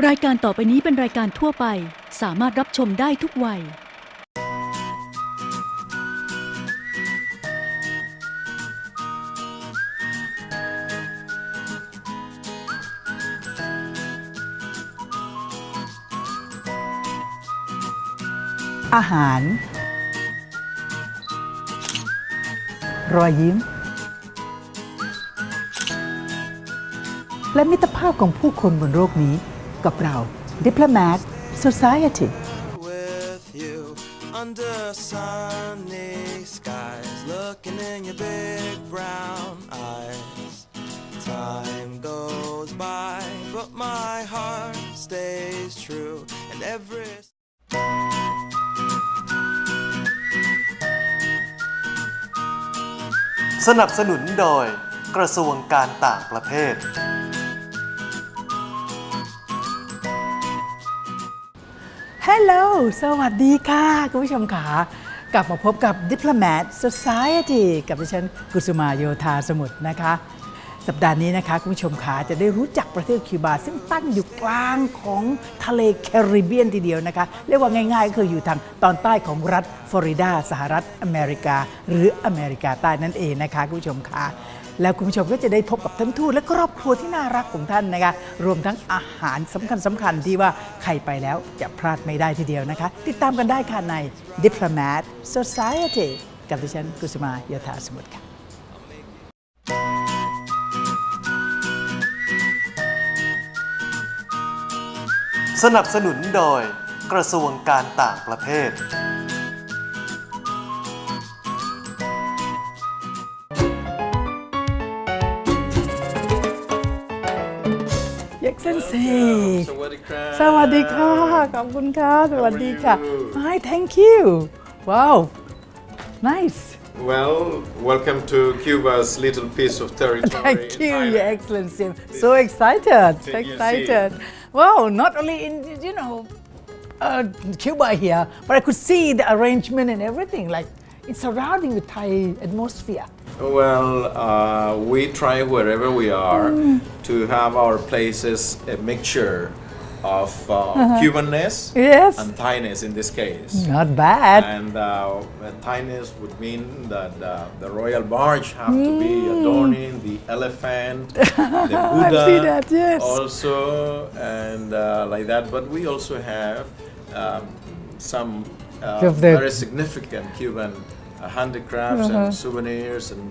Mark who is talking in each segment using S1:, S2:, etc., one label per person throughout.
S1: รายการต่อไปนี้เป็นรายการทั่วไป สามารถรับชมได้ทุกวัย
S2: อาหาร รอยยิ้ม และมิตรภาพของผู้คนบนโลกนี้ กับเรา Diplomat Society
S3: with you under sunny skies, looking in your big brown eyes. Time goes by, but my heart stays true, and every
S4: สนับสนุนโดยกระทรวงการต่างประเทศ
S2: ฮัลโหลสวัสดีค่ะ คุณผู้ชมค่ะกลับมาพบกับ Diplomat Society กับดิฉันกุสุมาโยธาสมุทรนะคะ สัปดาห์นี้นะคะ คุณผู้ชมขาจะได้รู้จักประเทศคิวบา ซึ่งตั้งอยู่กลางของทะเลแคริบเบียนทีเดียวนะคะ เรียกว่าง่ายๆก็คืออยู่ทางตอนใต้ของรัฐฟลอริดาสหรัฐอเมริกา หรืออเมริกาใต้นั่นเองนะคะ คุณผู้ชมคะ แล้วคุณผู้ชมก็จะได้พบกับท่านทูตและครอบครัวที่น่ารักของท่านนะคะ รวมทั้งอาหารสำคัญสำคัญที่ว่าใครไปแล้วจะพลาดไม่ได้ทีเดียวนะคะ ติดตามกันได้ค่ะใน Diplomat Society กับดิฉันกุสุมาโยธาสมุทรค่ะ
S4: สนับสนุนโดยกระทรวงการต่างประเทศ
S2: สิสวัสดีครับ Hi thank you. Wow. Nice.
S5: Well welcome to Cuba's little piece of territory
S2: thank you your excellency so excited. So excited. wow not only in you know uh, Cuba here but I could see the arrangement and everything. Like it's surrounding with Thai atmosphere.
S5: Well, uh, we try wherever we are
S2: Mm.
S5: to have our places a mixture of uh, Cubanness
S2: Uh-huh. Yes.
S5: and Thainess in this case.
S2: Not bad.
S5: And uh, Thainess would mean that uh, the royal barge have to be adorning the elephant, the Buddha,
S2: Mm. seen that, yes.
S5: also, and uh, like that. But we also have um, some uh, very significant Cuban uh, handicrafts
S2: Uh-huh.
S5: and souvenirs, and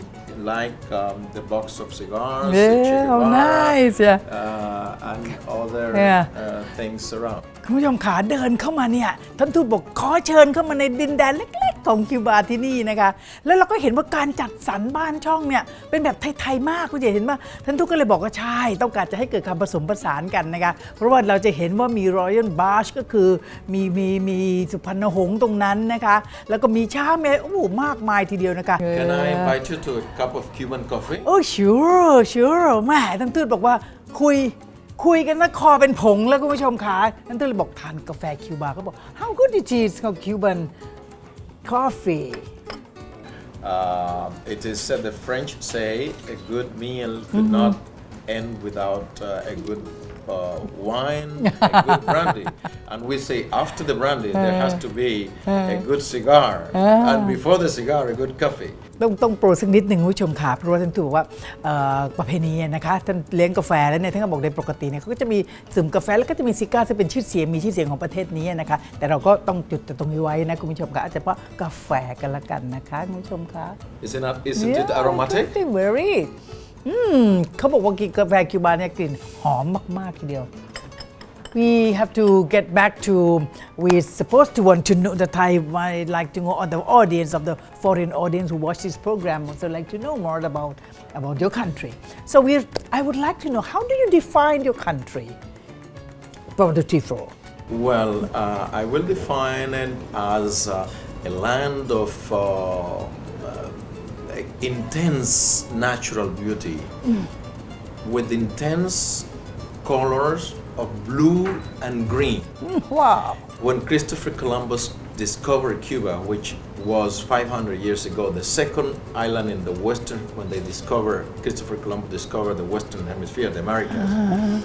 S5: like um, the box of cigars, the
S2: Yeah,
S5: Che
S2: oh,
S5: Guevara,
S2: nice, yeah.
S5: uh, and other
S2: Yeah.
S5: uh, things around.
S2: คุณผู้ชมขาเดินเข้ามาเนี่ยท่านทูตบอกขอเชิญเข้ามาในดินแดนเล็กๆ ของคิวบาที่นี่นะคะ แล้วเราก็เห็นว่าการจัดสรรบ้านช่องเนี่ยเป็นแบบไทยๆมากคุณจะเห็นว่าท่านทูตก็เลยบอกว่าใช่ ต้องการจะให้เกิดการผสมผสานกันนะคะ เพราะว่าเราจะเห็นว่ามีรอยัลบาร์ชก็คือมีมีมีสุพรรณหงส์ตรงนั้นนะคะ แล้วก็มีช้างมีอะไรโอ้โหมากมายทีเดียวนะคะ
S5: Can I invite you to a cup of Cuban coffee?
S2: โอ้ sure sure แม่ท่านทูตบอกว่าคุยคุยกันนะคอเป็นผงแล้วคุณผู้ชมขาท่านทูตเลยบอกทานกาแฟคิวบาเขาบอก how good it is ของ Cuban coffee.
S5: Uh, it is said the French say a good meal could not end without uh, a good uh, wine, a good brandy. And we say after the brandy there has to be a good cigar, and before the cigar a good coffee.
S2: ต้องต้องโปรดสักนิดหนึ่งคุณผู้ชมค่ะเพราะว่าท่านทูตบอกว่าเอ่อประเพณีนะคะท่านเลี้ยงกาแฟแล้วเนี่ยท่านก็บอกในปกติเนี่ยเขาก็จะมีสุ่มกาแฟแล้วก็จะมีซิก้าซึ่งเป็นชื่อเสียงมีชื่อเสียงของประเทศนี้นะคะแต่เราก็ต้องจุดตรงนี้ไว้นะคุณผู้ชมค่ะอาจจะเพราะกาแฟกันละกันนะคะคุณผู้ชมค่ะ
S5: Is it not? Isn't it aromatic?
S2: Yeah, very อืมเขาบอกว่ากินกาแฟคิวบาเนี่ยกลิ่นหอมมาก ๆ ทีเดียว We have to get back to we're supposed to want to know the Thai I like to know or the audience of the foreign audience who watch this program also like to know more about about your country so we I would like to know how do you define your country from the Tifo
S5: Well, uh, I will define it as uh, a land of uh, uh, intense natural beauty mm. with intense colors of blue and green.
S2: Mm, wow
S5: When Christopher Columbus discovered Cuba, which was 500 years ago, the second island in the western, when they discovered, Christopher Columbus discovered the western hemisphere, the Americas, uh-huh.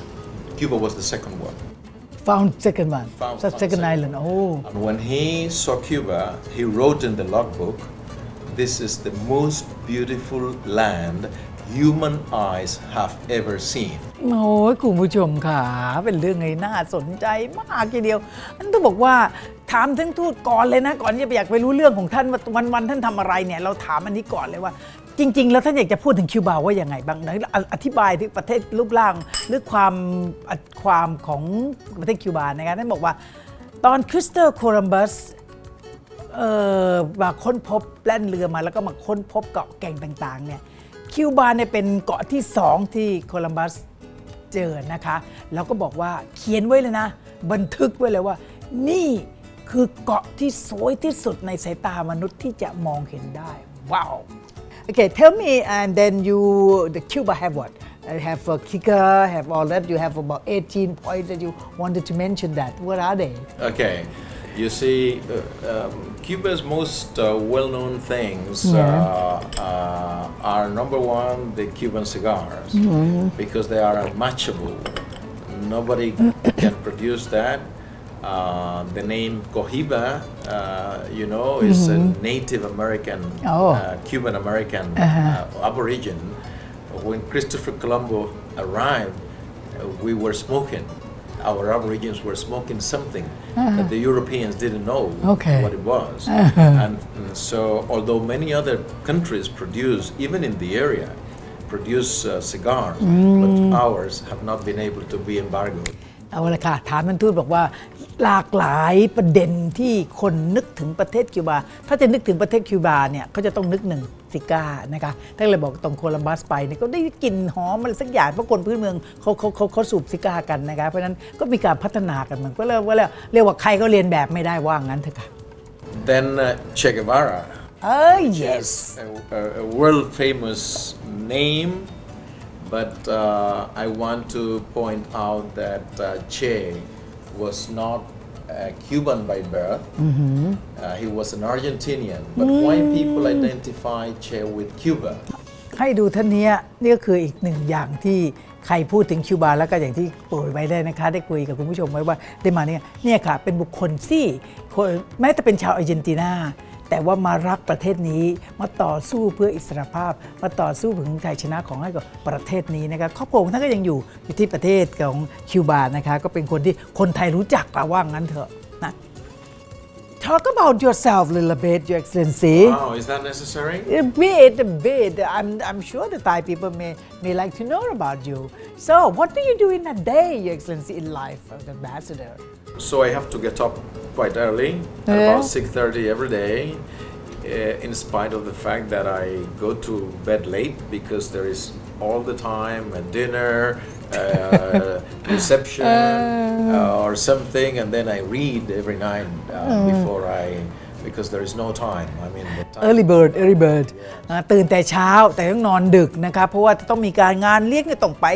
S5: Cuba was the second one.
S2: found second one
S5: Found- found
S2: second
S5: second.
S2: island oh
S5: And when he saw Cuba, he wrote in the logbook, This is the most beautiful land human eyes have ever seen.
S2: โอ้ยคุณผู้ชมค่ะ เป็นเรื่องไงน่าสนใจมากทีเดียว อันต้องบอกว่าถามท่านทูตก่อนเลยนะ ก่อนจะไปอยากไปรู้เรื่องของท่านว่าวันท่านทำอะไรเนี่ย เราถามอันนี้ก่อนเลยว่า จริง ๆ แล้วท่านอยากจะพูดถึงคิวบาว่าอยังไงบ้างไหนอธิบายถึงประเทศรูปร่างหรือความความของประเทศคิวบานะครับท่านบอกว่าตอนคริสโตโคลัมบัส มาค้นพบแล่นเรือมาแล้วก็มาค้นพบเกาะแก่งต่างๆเนี่ยคิวบาเนี่ยเป็นเกาะที่สองที่โคลัมบัสเจอนะคะแล้วก็บอกว่าเขียนไว้เลยนะ บันทึกไว้เลยว่า นี่คือเกาะที่สวยที่สุดในสายตามนุษย์ที่จะมองเห็นได้ว้าว Okay, tell me, and then you, the Cuba have what? Uh, have a kicker, have all that. You have about 18 points that you wanted to mention. That what are they?
S5: Okay, you see, uh, um, Cuba's most uh, well known things
S2: Yeah.
S5: uh, uh, are number one, the Cuban cigars, because they are unmatchable. Nobody can produce that. Uh, the name Cohiba, uh, you know, is a Native American,
S2: Oh.
S5: uh, Cuban American uh, aborigine. When Christopher Colombo arrived, uh, we were smoking Our Aborigines were smoking something that the Europeans didn't know
S2: Okay.
S5: what it was. and, and so, although many other countries produce, even in the area, produce uh, cigars, but ours have not been able to be embargoed.
S2: เอาละค่ะถามท่านทูตบอกว่าหลากหลายประเด็นที่คนนึกถึงประเทศคิวบา ถ้าจะนึกถึงประเทศคิวบาเนี่ยเขาจะต้องนึกหนึ่ง ซิก้านะคะท่านเลยบอกตรงโคลัมบัสไปเนี่ยก็ได้กลิ่นหอมอะไรสักอย่างเพราะคนพื้นเมืองเขาเขาเขาเขาสูบซิก้ากันนะคะเพราะฉะนั้นก็มีการพัฒนากันมันก็เรียกว่าเรียกว่าใครก็เรียนแบบไม่ได้ว่างั้นเถอะค่ะ
S5: Then uh, Che Guevara,
S2: เอ้ย yes
S5: a, a, a world famous name, but uh, I want to point out that uh, Che was not a Cuban by birth. Uh, he was an Argentinian. But why people identify Che with Cuba?
S2: ให้ดูท่านเนี้ยนี่ก็คืออีกหนึ่งอย่างที่ใครพูดถึงคิวบาแล้วก็อย่างที่โปรยไว้ได้นะคะ ได้คุยกับคุณผู้ชมไว้ว่าได้มาเนี่ยเนี่ยค่ะ เป็นบุคคลที่คนแม้แต่เป็นชาวอาร์เจนตินา แต่ว่ามารักประเทศนี้มาต่อสู้เพื่ออิสรภาพ มาต่อสู้ถึงชัยชนะของให้กับประเทศนี้นะคะครอบครัวของท่านก็ยังอยู่อยู่ที่ประเทศของคิวบานะคะก็เป็นคนที่คนไทยรู้จักเราว่างั้นเถอะนะ Talk about yourself a little bit, Your Excellency.
S5: Wow, is that necessary?
S2: A bit, a bit. I'm, I'm sure the Thai people may, may like to know about you. So, what do you do in a day, Your Excellency, in life of the ambassador?
S5: So I have to get up quite early,
S2: Yeah.
S5: about 6:30 every day. Uh, in spite of the fact that I go to bed late because there is all the time a dinner, uh, reception, uh, or something, and then I read every night uh, before I, because there is no time. I mean, the time.
S2: Early bird, early bird อ่าตื่นแต่เช้าแต่ต้องนอนดึกนะครับเพราะว่าต้องมีการงานเลี้ยงเนี่ยต้องไป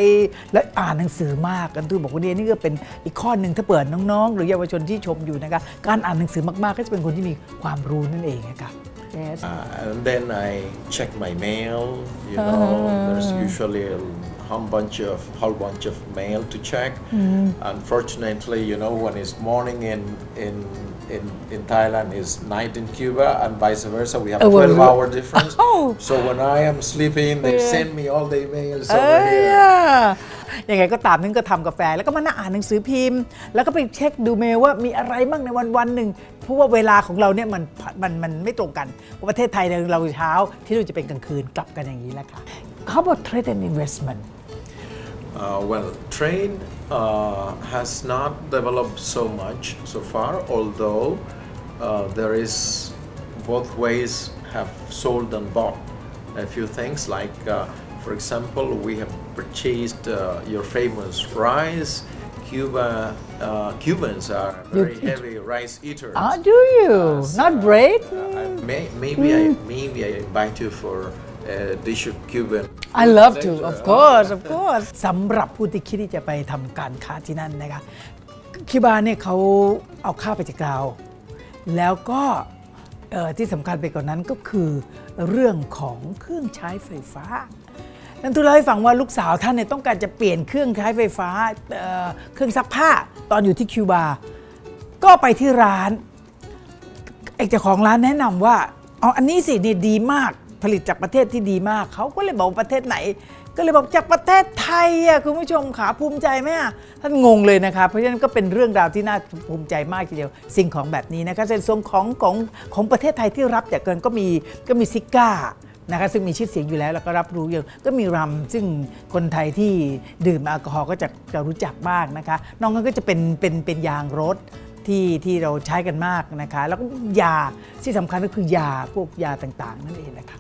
S2: และอ่านหนังสือมากกันทูบอกว่าเนี่ยนี่ก็เป็นอีกข้อหนึ่งถ้าเปิดน้องๆ หรือเยาวชนที่ชมอยู่นะครับการอ่านหนังสือมากๆ ก็จะเป็นคนที่มีความรู้นั่นเองนะครับ yes
S5: Uh, and then I check my mail. You know, there's usually a whole bunch of whole bunch of mail to check. Unfortunately, you know, when it's morning in in in, in Thailand, is night in Cuba, and vice versa. We have
S2: Oh, well,
S5: 12 hour difference.
S2: Oh.
S5: So when I am sleeping, they
S2: Yeah.
S5: send me all the emails
S2: เอ้
S5: over
S2: ย
S5: here.
S2: ยังไงก็ตามนึงก็ทำกาแฟ แล้วก็มานั่งอ่านหนังสือพิมพ์ แล้วก็ไปเช็คดูเมลว่ามีอะไรบ้างในวันวันๆหนึ่งเพราะว่าเวลาของเราเนี่ยมันมันมันไม่ตรงกันเพราะประเทศไทยเนี่ยเราเช้าที่เราจะเป็นกลางคืนกลับกันอย่างนี้แหละค่ะ How about trade and investment
S5: Uh, well, trade uh, has not developed so much so far, although uh, there is both ways have sold and bought a few things. Like, uh, for example, we have purchased uh, your famous rice. Cuba, uh, Cubans are very heavy rice eaters.
S2: Ah, do you not bread
S5: may, maybe I maybe I invite you for a dish of Cuban.
S2: I love to
S5: later.
S2: of course of course สำหรับผู้ที่คิดที่จะไปทำการค้าที่นั่นนะคะคิวบาเนี่ยเขาเอาข้าวไปจากเรา แล้วก็เอ่อที่สำคัญไปกว่านั้นก็คือเรื่องของเครื่องใช้ไฟฟ้าท่านทูตเล่าให้ฟังว่าลูกสาวท่านเนี่ยต้องการจะเปลี่ยนเครื่องใช้ไฟฟ้าเอ่อเครื่องซักผ้าตอนอยู่ที่คิวบา ก็ไปที่ร้านไอ้เจ้าของร้านแนะนำว่าเอาอันนี้สิเนี่ยดีมาก ผลิตจากประเทศที่ดีมาก เขาก็เลยบอกประเทศไหน ก็เลยบอกจากประเทศไทยอะคุณผู้ชมขาภูมิใจไหมอะท่านงงเลยนะคะ เพราะฉะนั้นก็เป็นเรื่องราวที่น่าภูมิใจมากทีเดียว สิ่งของแบบนี้นะคะในส่วนของของของประเทศไทยที่รับจากเกินก็มีก็มีซิก้านะคะซึ่งมีชื่อเสียงอยู่แล้วแล้วก็รับรู้อยู่ก็มีรัมซึ่งคนไทยที่ดื่มแอลกอฮอล์ก็จะจะรู้จักมากนะคะ นอกนั้นก็จะเป็นเป็นเป็นยางรถที่ที่เราใช้กันมากนะคะ แล้วก็ยาที่สำคัญก็คือยาพวกยาต่างๆ นั่นเองนะคะ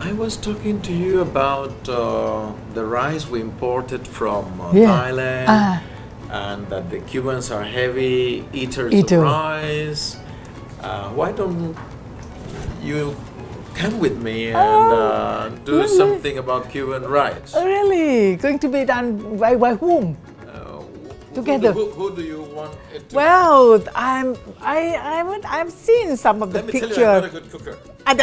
S5: I was talking to you about uh, the rice we imported from uh,
S2: Yeah.
S5: Thailand,
S2: Ah.
S5: and that the Cubans are heavy eaters
S2: Eater.
S5: of rice. Uh, why don't you come with me and uh, do
S2: really?
S5: something about Cuban rice?
S2: Oh, really going to be done by, by whom
S5: Uh, who-
S2: Together.
S5: Who, who do you want it to?
S2: well I'm I I would I've seen some of the
S5: Let me tell you, I'm
S2: picture
S5: not a good cooker.
S2: อันเด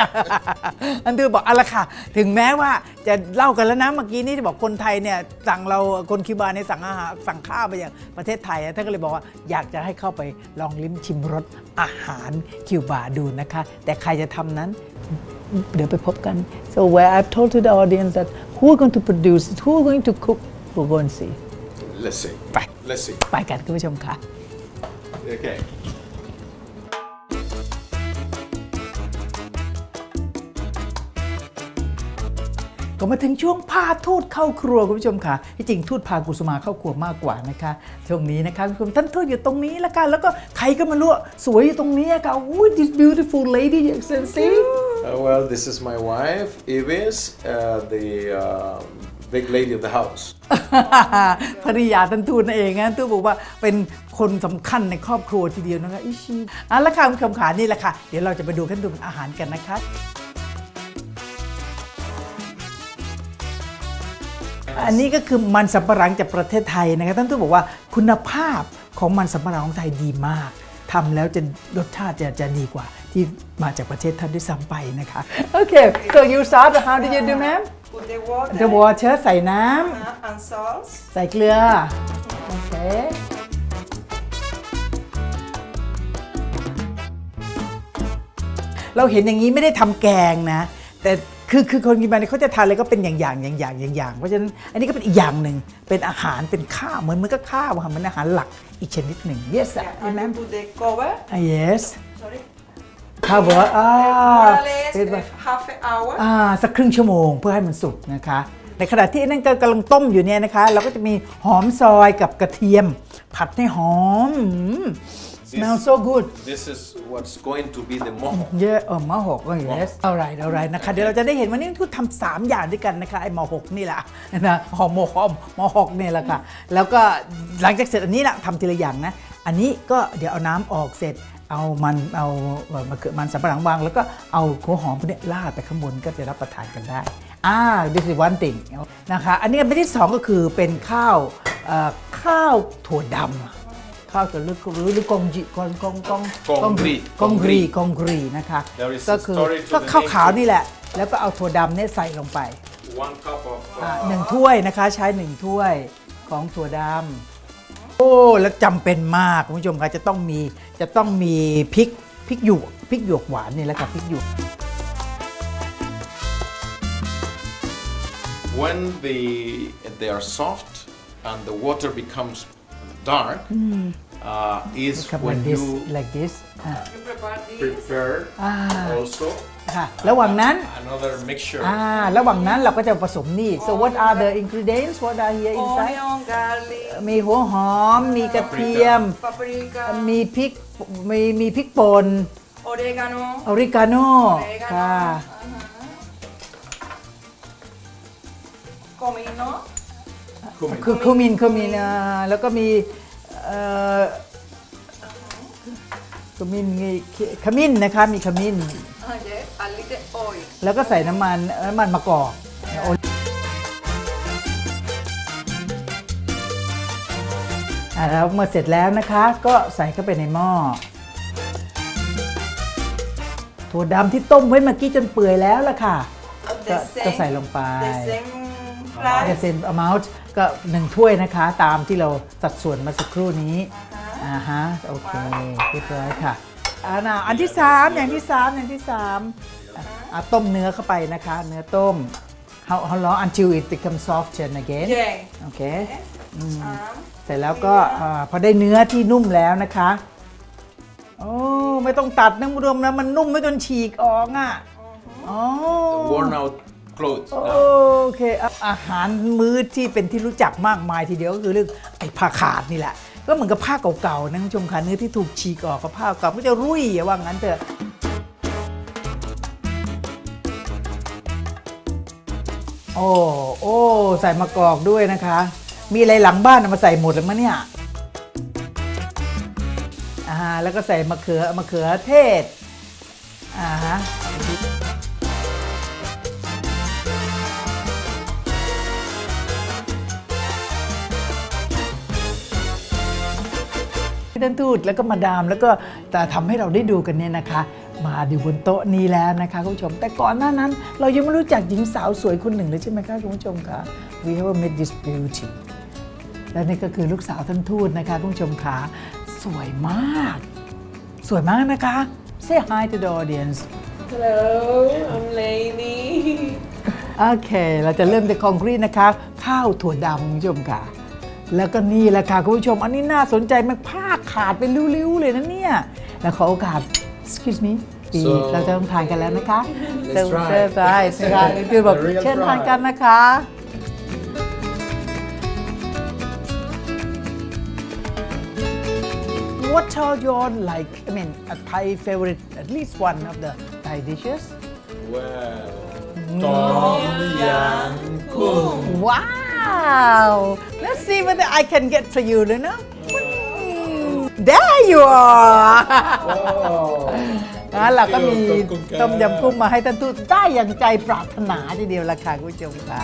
S2: อันเดอบอกเอาละค่ะ ถึงแม้ว่าจะเล่ากันแล้วนะเมื่อกี้นี้ที่บอกคนไทยเนี่ยสั่งเราคนคิวบาเนี่ยสั่งอาหารสั่งข้าวไปอย่างประเทศไทยอะท่านก็เลยบอกว่าอยากจะให้เข้าไปลองลิ้มชิมรสอาหารคิวบาดูนะคะ แต่ใครจะทำนั้น เดี๋ยวไปพบกัน so where I've told to the audience that who are going to produce it, who are going to cook we'll go and see
S5: Let's see.
S2: Bye.
S5: Let's see.
S2: ไปกันคุณผู้ชมค่ะ
S5: Okay.
S2: ก็มาถึงช่วงพาทูตเข้าครัวคุณผู้ชมค่ะที่จริงทูตพากุสุมาเข้าครัวมากกว่านะคะช่วงนี้นะคะคุณผู้ชมท่านทูตอยู่ตรงนี้ละกันแล้วก็ใครก็ไมารู้สวยอยู่ตรงนี้ค่ะอุ้ย this beautiful lady you can see
S5: Uh, well, this is my wife, Ives, uh, the uh, big lady of the house.
S2: ภริยาท่านทูตนั่นเองนะทูตบอกว่าเป็นคนสำคัญในครอบครัวทีเดียวนะคะอิชิอะละค่ะคุณผู้ชมขานี่แหละค่ะ เดี๋ยวเราจะไปดูขั้นตอนอาหารกันนะคะอันนี้ก็คือมันสำปะหลังจากประเทศไทยนะครับท่านทูตบอกว่าคุณภาพของมันสำปะหลังของไทยดีมากทำแล้วจะรสชาติจะจะดีกว่าที่มาจากประเทศท่านด้วยซ้ำไปนะคะโอเค so you start how did you do ma'am
S6: Put the water
S2: the water ใส่น้ำ
S6: uh, and salt.
S2: ใส่เกลือ โอเค เราเห็นอย่างนี้ไม่ได้ทำแกงนะ แต่คือคือคนกินมาเนี่ยเขาจะทานอะไรก็เป็นอย่างอย่างอย่างอย่างอย่างอย่างเพราะฉะนั้นอันนี้ก็เป็นอีกอย่างหนึ่งเป็นอาหารเป็นข้าวเหมือนมันก็ข้าวอะค่ะเหมันอาหารหลักอีกชนิดหนึ่ง yes sir
S6: And
S2: ma'am
S6: you put the cover.
S2: Ah, yes
S6: Sorry.
S2: ข้าวบอกอ่า
S6: More or less
S2: เป็น
S6: uh, half an hour.
S2: อ่าสักครึ่งชั่วโมงเพื่อให้มันสุกนะคะ ในขณะที่นั่นก็กำลังต้มอยู่เนี่ยนะคะ เราก็จะมีหอมซอยกับกระเทียม ผัดให้หอมอืม smell so good
S5: This is what's going to be the moho.
S2: เยอะเออมะหกก็ yes เอาไรเอาไรนะคะ เดี๋ยวเราจะได้เห็นวันนี้ทุกทำสามอย่างด้วยกันนะคะไอ้มหกนี่แหละนะหอมโมหอมมหกนี่แหละค่ะ แล้วก็หลังจากเสร็จอันนี้ละทำทีละอย่างนะ อันนี้ก็เดี๋ยวเอาน้ำออกเสร็จ เอามันเอามะเขือมันสับปะหลังวางแล้วก็เอาหัวหอมพวกนี้ราดไปข้างบนก็จะรับประทานกันได้อ่า this is one thing นะคะอันนี้อันที่สองก็คือเป็นข้าวข้าวถั่วดำข้าวถั่วลึกหรือหรือกองจีกองกองกอง
S5: กองกรี
S2: กองกรีกองกรีนะคะก็คือก็ข้าวขาวนี่แหละ แล้วก็เอาถั่วดำเนี่ยใส่ลงไปหนึ่งถ้วยนะคะใช้หนึ่งถ้วยของถั่วดำ โอ้แล้วจำเป็นมากคุณผู้ชมคะจะต้องมีจะต้องมีพริกพริกหยวกพริกหยวกหวานนี่แหละค่ะพริกหยวก
S5: when the they are soft and the water becomes dark uh, is
S2: ครับ
S5: when
S2: like this
S5: you
S2: like this อ่า
S6: You prepare this.
S5: prepare also
S2: ค่ะระหว่างนั้น
S5: another mixture
S2: อ่าระหว่างนั้นเราก็จะผสมนี่ so what are the ingredients what are here inside
S6: Onion, garlic,
S2: มีหัวหอม มีกระเทียม
S6: paprika,
S2: มีพริกมีมีพริกป่น
S6: oregano,
S2: ออริกาโน่
S6: oregano,
S2: ค่ะ
S6: comino,
S2: คือคูมินคูมินอ่าแล้วก็มีเอ่อขมิ้นมีขมิ้นนะคะมีขมิ้น
S6: uh, yes, a little oil.
S2: แล้วก็ใส่น้ำมันน้ำมันมะกอกโออ่าแล้วเมื่อเสร็จแล้วนะคะ ก็ใส่เข้าไปในหม้อ ถั่วดำที่ต้มไว้เมื่อกี้จนเปื่อยแล้วล่ะค่ะ
S6: The
S2: ก็
S6: same,
S2: ก็ใส่ลงไป
S6: The same
S2: the same amount ก็หนึ่งถ้วยนะคะ ตามที่เราสัดส่วนมาสักครู่นี้ อ่าฮะ โอเคเรียบร้อยค่ะ อ่านะอันที่3อย่างที่3อย่างที่3อะอะต้มเนื้อเข้าไปนะคะ เนื้อต้ม how how long until it becomes soft again
S6: เย่
S2: โอเค
S6: สาม
S2: เสร็จแล้วก็อาพอได้เนื้อที่นุ่มแล้วนะคะ โอ้ไม่ต้องตัดนะคุณผู้ชมนะมันนุ่มไม่จนฉีกออกอะอ๋อ
S5: Worn out clothes.
S2: โอ
S5: now.
S2: เคอะอาหารมื้อที่เป็นที่รู้จักมากมายทีเดียวก็คือเรื่องไอ้ผ้าขาดนี่แหละ ก็เหมือนกับผ้าเก่าๆนะคุณผู้ชมค่ะเนื้อที่ถูกฉีกออกกับผ้าเก่าก็จะรุ่ยอย่าว่างั้นเถอะโอ้โอ้ใส่มะกอกด้วยนะคะ มีอะไรหลังบ้านมาใส่หมดเลยมั้เนี่ยอ่าแล้วก็ใส่มะเขือมะเขือเทศอ่าฮะ พี่ท่านทูตแล้วก็มาดามแล้วก็แต่ทำให้เราได้ดูกันเนี่ยนะคะ มาอยู่บนโต๊ะนี้แล้วนะคะคุณผู้ชม แต่ก่อนหน้านั้น เรายังไม่รู้จักหญิงสาวสวยคนหนึ่งเลยใช่ไหมคะคุณผู้ชมคะ We have met this beauty และนี่ก็คือลูกสาวท่านทูตนะคะคุณผู้ชมคะสวยมาก สวยมากนะคะ Say hi to the audience
S6: Hello I'm Lainey
S2: โอเค เราจะเริ่มจากคอนกรีตนะคะ ข้าวถั่วดำคุณผู้ชมค่ะ แล้วก็นี่แหละค่ะคุณผู้ชม อันนี้น่าสนใจมากผ้าขาดเป็นริ้วๆเลยนะเนี่ย แล้วขอโอกาส excuse me ปี
S5: So
S2: เราจะต้องทานกันแล้วนะคะ
S5: Let's try
S2: เชิญไปเชิญไปคือบอก
S5: A real
S2: เชิญทาน
S5: try
S2: กันนะคะ What are your like I mean a Thai favorite at least one of the Thai dishes
S5: Well, Tom Yam Goong.
S2: Wow! Let's see whether I can get for you, you know? Hmm, There you are! งั้นเราก็มีต้มยำกุ้งมาให้ท่านทูตได้อย่างใจปรารถนาทีเดียวละค่ะคุณผู้ชมค่ะ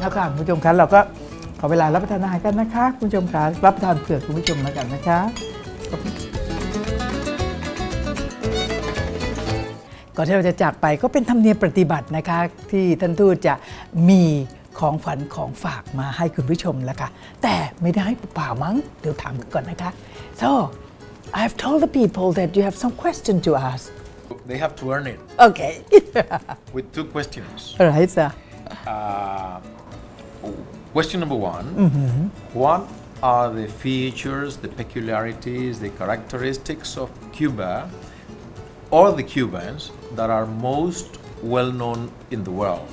S2: แล้วค่ะคุณผู้ชมคะเราก็ขอเวลารับประทานอาหารกันนะคะ คุณผู้ชมคะรับประทานเผื่อคุณผู้ชมแล้วกันนะคะ ก่อนที่เราจะจากไปก็เป็นธรรมเนียมปฏิบัตินะคะ ที่ท่านทูตจะมีของฝันของฝากมาให้คุณผู้ชมแล้วค่ะแต่ไม่ได้ให้เปล่าๆมั้งเดี๋ยวถามก่อนนะคะ so I've told the people that you have some question to ask
S5: They have to earn it
S2: okay
S5: with two questions.
S2: alright sir
S5: Uh, question number one What are the features, the peculiarities, the characteristics of Cuba or the Cubans that are most well known in the world?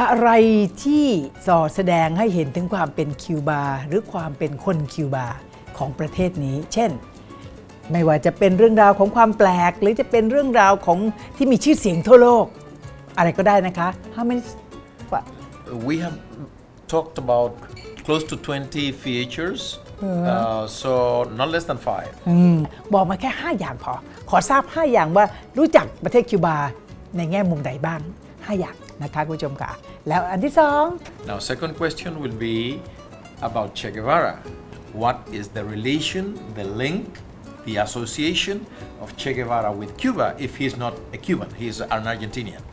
S2: อะไรที่ส่อแสดงให้เห็นถึงความเป็นคิวบาหรือความเป็นคนคิวบาของประเทศนี้ เช่น ไม่ว่าจะเป็นเรื่องราวของความแปลก หรือจะเป็นเรื่องราวของที่มีชื่อเสียงทั่วโลก อะไรก็ได้นะคะ How many what?
S5: We have talked about close to 20 features, uh, so not less than five.
S2: อืมบอกมาแค่ 5 อย่างพอ ขอทราบ 5 อย่างว่ารู้จักประเทศคิวบาในแง่มุมใดบ้าง 5 อย่างนะคะคุณผู้ชมค่ะ แล้วอันที่สอง
S5: Now, second question will be about Che Guevara. What is the relation, the link, the association of Che Guevara with Cuba if he's not a Cuban, he's an Argentinian?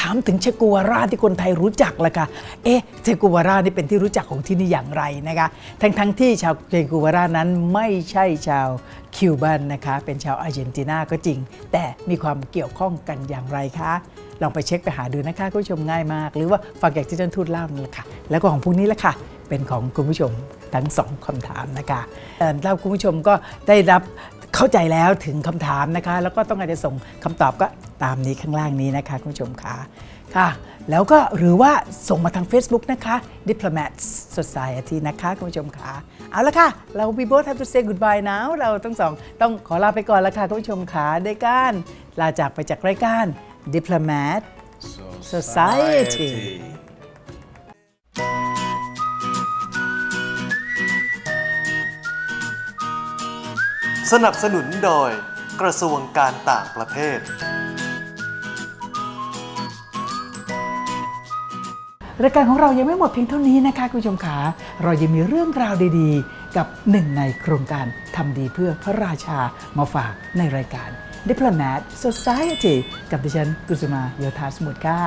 S2: ถามถึงเชกูวาร่าที่คนไทยรู้จักละค่ะเอ๊ะเชกูวาร่านี่เป็นที่รู้จักของที่นี่อย่างไรนะคะ ทั้งทั้งที่ชาวเชกูวาร่านั้นไม่ใช่ชาวคิวบันนะคะ เป็นชาวอาร์เจนตินาก็จริง แต่มีความเกี่ยวข้องกันอย่างไรคะลองไปเช็คไปหาดูนะคะคุณผู้ชมง่ายมาก หรือว่าฟังจากที่ท่านทูตเล่านั่นแหละค่ะ แล้วก็ของพวกนี้แหละค่ะ เป็นของคุณผู้ชมทั้งสองคำถามนะคะเอ่อแล้วคุณผู้ชมก็ได้รับ เข้าใจแล้วถึงคำถามนะคะ แล้วก็ต้องการจะส่งคำตอบก็ตามนี้ข้างล่างนี้นะคะคุณผู้ชมค่ะค่ะ แล้วก็หรือว่าส่งมาทาง Facebook นะคะ Diplomat Society นะคะคุณผู้ชมค่ะเอาละค่ะ เรา we both have to say goodbye now เราทั้งสองต้องขอลาไปก่อนแล้วค่ะคุณผู้ชมค่ะด้วยการลาจากไปจากรายการ Diplomat Society
S4: สนับสนุนโดยกระทรวงการต่างประเทศ
S2: รายการของเรายังไม่หมดเพียงเท่านี้นะคะคุณผู้ชมขาเรายังมีเรื่องราวดีๆ กับหนึ่งในโครงการทำดีเพื่อพระราชามาฝากในรายการ Diplomat Society กับดิฉันกุสุมาโยธาสมุทรค่ะ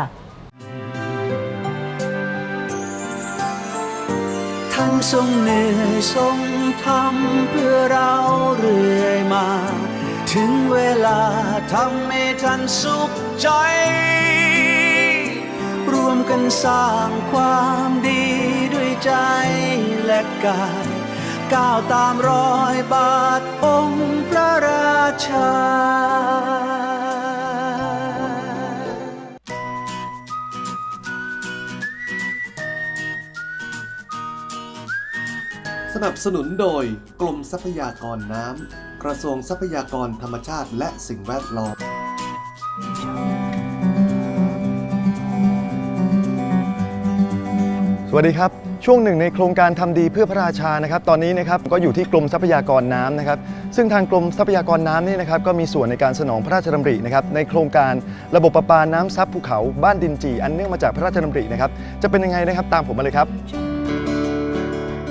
S7: ท่านทรงเหนื่อยทรง ทำเพื่อเราเรื่อยมา ถึงเวลาทำให้ท่านสุขใจ รวมกันสร้างความดีด้วยใจและกาย ก้าวตามรอยบาทองค์พระราชา
S4: นับสนุนโดยกรมทรัพยากรน้ำ กระทรวงทรัพยากรธรรมชาติและสิ่งแวดล้อม
S8: สวัสดีครับ ช่วงหนึ่งในโครงการทำดีเพื่อพระราชานะครับ ตอนนี้นะครับก็อยู่ที่กรมทรัพยากรน้ำนะครับ ซึ่งทางกรมทรัพยากรน้ำนี่นะครับก็มีส่วนในการสนองพระราชดำรินะครับในโครงการระบบประปาน้ำซับภูเขาบ้านดินจี อันเนื่องมาจากพระราชดำรินะครับจะเป็นยังไงนะครับตามผมมาเลยครับ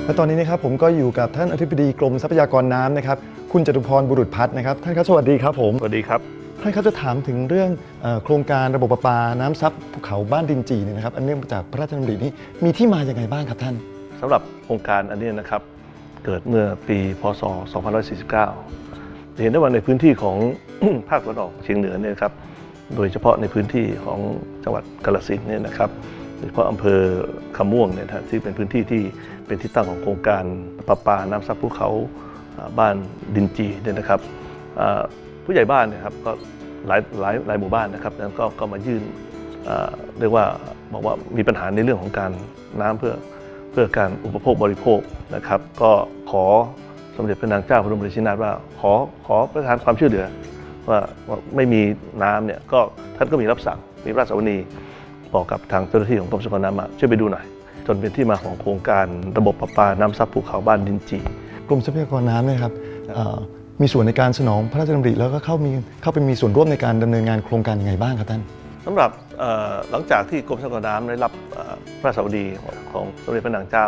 S8: และตอนนี้นะครับผมก็อยู่กับท่านอธิบดีกรมทรัพยากรน้ำนะครับ คุณจตุพรบุรุษพัฒน์นะครับ ท่านครับสวัสดีครับผม
S9: สวัสดีครับ
S8: ท่านครับจะถามถึงเรื่องเออโครงการระบบประปาน้ำซับภูเขาบ้านดินจีเนี่ยนะครับอันเนื่องมาจากพระราชดำรินี้มีที่มาอย่างไรบ้างครับท่าน
S9: สำหรับโครงการอันนี้นะครับ เกิดเมื่อปีพศ 2549 เห็นได้ว่าในพื้นที่ของ ภาคตะวันออกเฉียงเหนือเนี่ยนะครับ โดยเฉพาะในพื้นที่ของจังหวัดกาฬสินธุ์เนี่ยนะครับโดยเฉพาะอำเภอคำม่วงเนี่ยนะที่เป็นพื้นที่ที่เป็นที่ตั้งของโครงการประปาน้ำซับภูเขาบ้านดินจีเนี่ยนะครับผู้ใหญ่บ้านเนี่ยครับก็หลายหลายหลายหมู่บ้านนะครับนั้นก็ก็มายื่นเรียกว่าบอกว่ามีปัญหาในเรื่องของการน้ำเพื่อเพื่อการอุปโภคบริโภคนะครับ ก็ขอสมเด็จพระนางเจ้าพระบรมราชินีนาถว่าขอขอประทานความช่วยเหลือว่าว่าไม่มีน้ำเนี่ยก็ท่านก็มีรับสั่งมีพระราชสวนี บอกกับทางเจ้าหน้าที่ของกรมสกรน้ำมาช่วยไปดูหน่อย จนเป็นที่มาของโครงการระบบประปาน้ำซับภูเขาบ้านดินจี
S8: กรมทรัพยากรน้ำเนี่ยครับเอ่อมีส่วนในการสนองพระราชดำริแล้วก็เข้ามีเข้าไปมีส่วนร่วมในการดำเนินงานโครงการยังไงบ้างครับท่าน
S9: สำหรับเอ่อหลังจากที่กรมทรัพยากรน้ำได้รับเอ่อพระราชสวดีของของสมเด็จพระนางเจ้า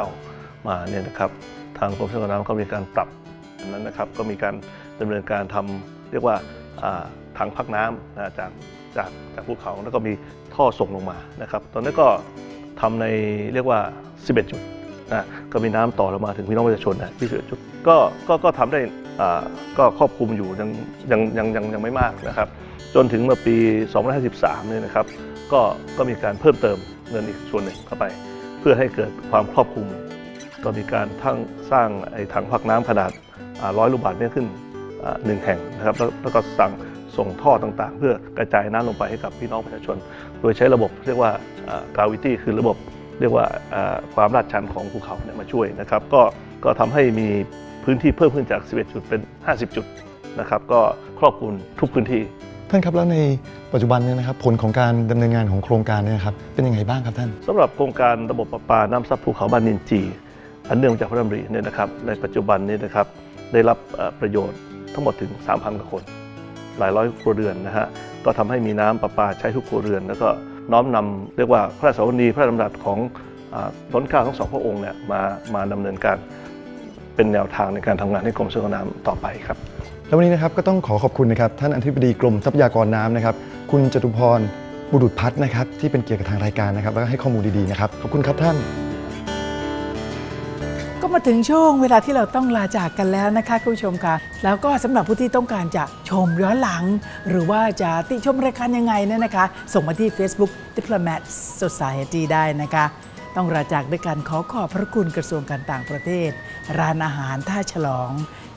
S9: มาเนี่ยนะครับทางกรมทรัพยากรน้ำก็มีการปรับอันนั้นนะครับก็มีการดำเนินการทำเรียกว่าอ่าถังพักน้ำนะจากจากจากภูเขาแล้วก็มี ท่อส่งลงมานะครับ ตอนนั้นก็ทำในเรียกว่า 11 จุดนะก็มีน้ำต่อลงมาถึงพี่น้องประชาชนนะที่11จุดก็ก็ก็ทำได้อ่าก็ครอบคลุมอยู่ยังยังยังยังยังไม่มากนะครับ จนถึงเมื่อปี 2553เนี่ยนะครับ ก็ก็มีการเพิ่มเติมเงินอีกส่วนหนึ่งเข้าไป เพื่อให้เกิดความครอบคลุม ก็มีการทั้งสร้างไอ้ถังพักน้ำขนาดร้อยลูกบาศก์เมตรขึ้นหนึ่งแห่งนะครับแล้วก็สั่ง ส่งท่อต่างๆ เพื่อกระจายน้ำลงไปให้กับพี่น้องประชาชน โดยใช้ระบบเรียกว่า gravity คือระบบเรียกว่าอ่าความลาดชันของภูเขาเนี่ยมาช่วยนะครับ ก็ก็ทำให้มีพื้นที่เพิ่มขึ้นจาก 11 จุดเป็น 50 จุดนะครับ ก็ครอบคลุมทุกพื้นที่
S8: ท่านครับแล้วในปัจจุบันเนี่ยนะครับผลของการดำเนินงานของโครงการเนี่ยนะครับเป็นยังไงบ้างครับท่าน
S9: สำหรับโครงการระบบประปาน้ำซับภูเขาบ้านนินจี อันเนื่องมาจากพระดำริเนี่ยนะครับในปัจจุบันนี้นะครับได้รับเอ่อประโยชน์ทั้งหมดถึง 3,000กว่าคน หลายร้อยครัวเรือนนะฮะก็ทำให้มีน้ำประปาใช้ทุกครัวเรือน แล้วก็น้อมนำเรียกว่าพระราชวนีพระราชดำรัสของอล้นเกล้าทั้งสองพระองค์เนี่ยมามาดำเนินการเป็นแนวทางในการทำงานให้กรมชลน้ำต่อไปครับ
S8: แล้ววันนี้นะครับก็ต้องขอขอบคุณนะครับท่านอธิบดีกรมทรัพยากรน้ำนะครับ คุณจตุพรบุรุษพัฒน์นะครับที่เป็นเกียรติกับทางรายการนะครับ แล้วก็ให้ข้อมูลดีๆนะครับขอบคุณครับท่าน
S2: ก็มาถึงช่วงเวลาที่เราต้องลาจากกันแล้วนะคะคุณผู้ชมค่ะ แล้วก็สำหรับผู้ที่ต้องการจะชมย้อนหลัง หรือว่าจะติชมรายการยังไงเนี่ยนะคะ ส่งมาที่ Facebook Diplomat Society ได้นะคะ ต้องลาจากด้วยการขอขอบพระคุณกระทรวงการต่างประเทศ ร้านอาหารท่าฉลอง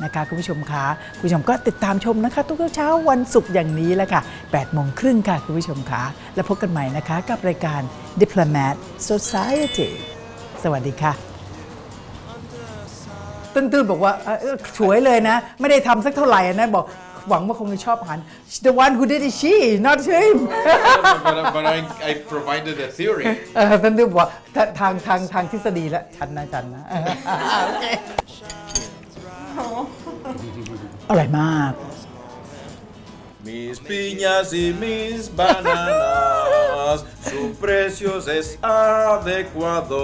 S2: นะคะคุณผู้ชมคะคุณผู้ชมก็ติดตามชมนะคะ ทุกเช้าวันศุกร์อย่างนี้แหละค่ะ8โมงครึ่งค่ะคุณผู้ชมคะแล้วพบกันใหม่นะคะกับรายการ Diplomat Society สวัสดีค่ะ ตื้นๆบอกว่าเอ่อเอ่อสวยเลยนะ ไม่ได้ทำสักเท่าไหร่นะบอกหวังว่าคงจะชอบอาหาร the one who did it she not him
S10: but, but I, I provided a theory.
S2: เออตื้นๆบอกว่าทาทางทางทางทฤษฎีแล้วฉันนะฉันนะโอเคอร่อยมาก
S3: Mis piñas y mis bananas, su precio es adecuado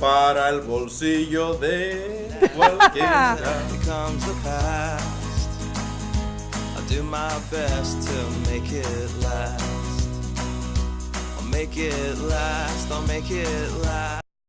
S3: para el bolsillo de cualquiera. Comes the past, do my best to make it last. I'll make it last, I'll make it last.